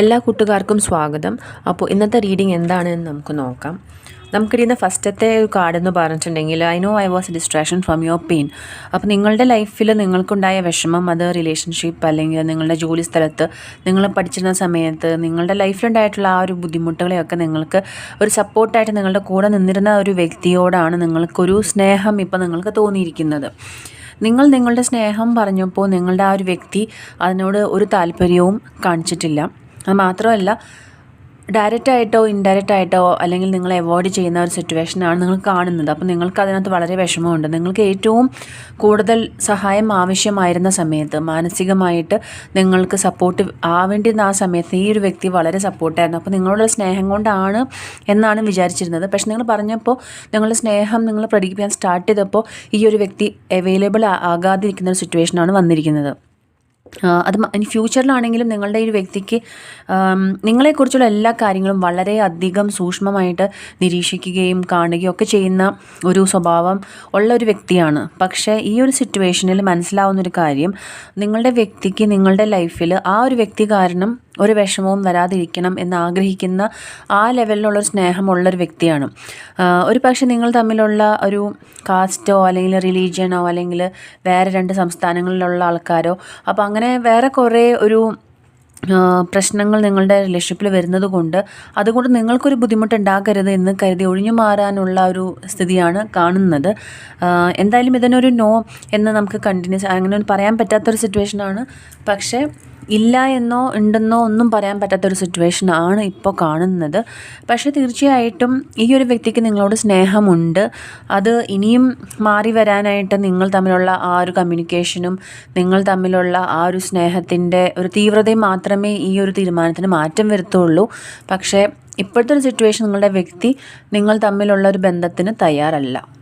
എല്ലാ കൂട്ടുകാർക്കും സ്വാഗതം. അപ്പോൾ ഇന്നത്തെ റീഡിംഗ് എന്താണെന്ന് നമുക്ക് നോക്കാം. നമുക്കിടുന്ന ഫസ്റ്റത്തെ ഒരു കാർഡ് എന്ന് പറഞ്ഞിട്ടുണ്ടെങ്കിൽ I know I was distraction from your pain അപ്പോൾ നിങ്ങളുടെ ലൈഫിൽ നിങ്ങൾക്കുണ്ടായ വിഷമം അത് റിലേഷൻഷിപ്പ് അല്ലെങ്കിൽ നിങ്ങളുടെ ജോലി സ്ഥലത്ത് നിങ്ങൾ പഠിച്ചിരുന്ന സമയത്ത് നിങ്ങളുടെ ലൈഫിലുണ്ടായിട്ടുള്ള ആ ഒരു ബുദ്ധിമുട്ടുകളെയൊക്കെ നിങ്ങൾക്ക് ഒരു സപ്പോർട്ടായിട്ട് നിങ്ങളുടെ കൂടെ നിന്നിരുന്ന ഒരു വ്യക്തിയോടാണ് നിങ്ങൾക്കൊരു സ്നേഹം ഇപ്പോൾ നിങ്ങൾക്ക് തോന്നിയിരിക്കുന്നത്. നിങ്ങൾ നിങ്ങളുടെ സ്നേഹം പറഞ്ഞപ്പോൾ നിങ്ങളുടെ ആ ഒരു വ്യക്തി അതിനോട് ഒരു താല്പര്യവും കാണിച്ചിട്ടില്ല. അത് മാത്രമല്ല ഡയറക്റ്റ് ആയിട്ടോ ഇൻഡയറക്റ്റ് ആയിട്ടോ അല്ലെങ്കിൽ നിങ്ങൾ അവോയ്ഡ് ചെയ്യുന്ന ഒരു സിറ്റുവേഷനാണ് നിങ്ങൾ കാണുന്നത്. അപ്പോൾ നിങ്ങൾക്ക് അതിനകത്ത് വളരെ വിഷമമുണ്ട്. നിങ്ങൾക്ക് ഏറ്റവും കൂടുതൽ സഹായം ആവശ്യമായിരുന്ന സമയത്ത് മാനസികമായിട്ട് നിങ്ങൾക്ക് സപ്പോർട്ട് ആവേണ്ടിയിരുന്ന ആ സമയത്ത് ഈ ഒരു വ്യക്തി വളരെ സപ്പോർട്ടായിരുന്നു അപ്പോൾ നിങ്ങളുടെ സ്നേഹം കൊണ്ടാണ് എന്നാണ് വിചാരിച്ചിരുന്നത്. പക്ഷെ നിങ്ങൾ പറഞ്ഞപ്പോൾ നിങ്ങളുടെ സ്നേഹം നിങ്ങൾ പ്രകടിപ്പിക്കാൻ സ്റ്റാർട്ട് ചെയ്തപ്പോൾ ഈ ഒരു വ്യക്തി അവൈലബിൾ ആകാതിരിക്കുന്ന ഒരു സിറ്റുവേഷനാണ് വന്നിരിക്കുന്നത്. അത് ഇനി ഫ്യൂച്ചറിലാണെങ്കിലും നിങ്ങളുടെ ഈ വ്യക്തിക്ക് നിങ്ങളെക്കുറിച്ചുള്ള എല്ലാ കാര്യങ്ങളും വളരെ അധികം സൂക്ഷ്മമായിട്ട് നിരീക്ഷിക്കുകയും കാണുകയും ഒക്കെ ചെയ്യുന്ന ഒരു സ്വഭാവം ഉള്ള ഒരു വ്യക്തിയാണ്. പക്ഷേ ഈ ഒരു സിറ്റുവേഷനിൽ മനസ്സിലാവുന്ന ഒരു കാര്യം നിങ്ങളുടെ വ്യക്തിക്ക് നിങ്ങളുടെ ലൈഫിൽ ആ ഒരു വ്യക്തി കാരണം ഒരു വിഷമവും വരാതിരിക്കണം എന്ന് ആഗ്രഹിക്കുന്ന ആ ലെവലിലുള്ള ഒരു സ്നേഹമുള്ള ഒരു വ്യക്തിയാണ്. ഒരു പക്ഷേ നിങ്ങൾ തമ്മിലുള്ള ഒരു കാസ്റ്റോ അല്ലെങ്കിൽ റിലീജിയനോ അല്ലെങ്കിൽ വേറെ രണ്ട് സംസ്ഥാനങ്ങളിലുള്ള ആൾക്കാരോ അപ്പോൾ അങ്ങനെ വേറെ കുറേ ഒരു പ്രശ്നങ്ങൾ നിങ്ങളുടെ റിലേഷൻഷിപ്പിൽ വരുന്നത് കൊണ്ട് അതുകൊണ്ട് നിങ്ങൾക്കൊരു ബുദ്ധിമുട്ടുണ്ടാക്കരുത് എന്ന് കരുതി ഒഴിഞ്ഞു മാറാനുള്ള ഒരു സ്ഥിതിയാണ് കാണുന്നത്. എന്തായാലും ഇതിനൊരു നോ എന്ന് നമുക്ക് കണ്ടിന്യൂസ് അങ്ങനെ പറയാൻ പറ്റാത്തൊരു സിറ്റുവേഷനാണ് പക്ഷേ ഇല്ല എന്നോ ഉണ്ടെന്നോ ഒന്നും പറയാൻ പറ്റാത്തൊരു സിറ്റുവേഷൻ ആണ് ഇപ്പോൾ കാണുന്നത്. പക്ഷേ തീർച്ചയായിട്ടും ഈ ഒരു വ്യക്തിക്ക് നിങ്ങളോട് സ്നേഹമുണ്ട്. അത് ഇനിയും മാറി വരാനായിട്ട് നിങ്ങൾ തമ്മിലുള്ള ആ ഒരു കമ്മ്യൂണിക്കേഷനും നിങ്ങൾ തമ്മിലുള്ള ആ ഒരു സ്നേഹത്തിന്റെ ഒരു തീവ്രതയും മാത്രമേ ഈ ഒരു തീരുമാനത്തിന് മാറ്റം വരുത്തുള്ളൂ. പക്ഷേ ഇപ്പോഴത്തെ ഒരു സിറ്റുവേഷൻ നിങ്ങളുടെ വ്യക്തി നിങ്ങൾ തമ്മിലുള്ള ഒരു ബന്ധത്തിന് തയ്യാറല്ല.